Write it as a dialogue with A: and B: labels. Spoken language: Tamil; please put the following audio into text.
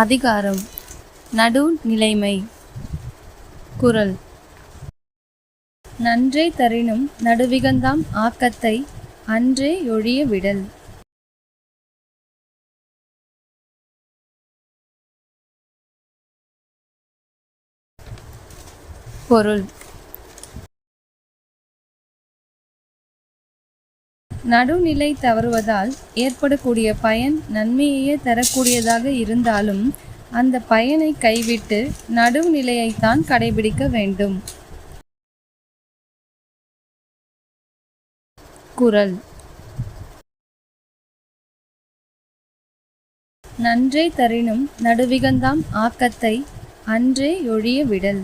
A: அதிகாரம். நடுநிலைமை குரல். நன்றே தரினும் நடுவிகந்தாம் ஆக்கத்தை அன்றே ஒழிய விடல். பொருள். நடுநிலை தவறுவதால் ஏற்படக்கூடிய பயன் நன்மையையே தரக்கூடியதாக இருந்தாலும் அந்த பயனை கைவிட்டு நடுநிலையைத்தான் கடைபிடிக்க வேண்டும். குரல். நன்றே தரினும் நடுவிகந்தாம் ஆக்கத்தை அன்றே ஒழிய விடல்.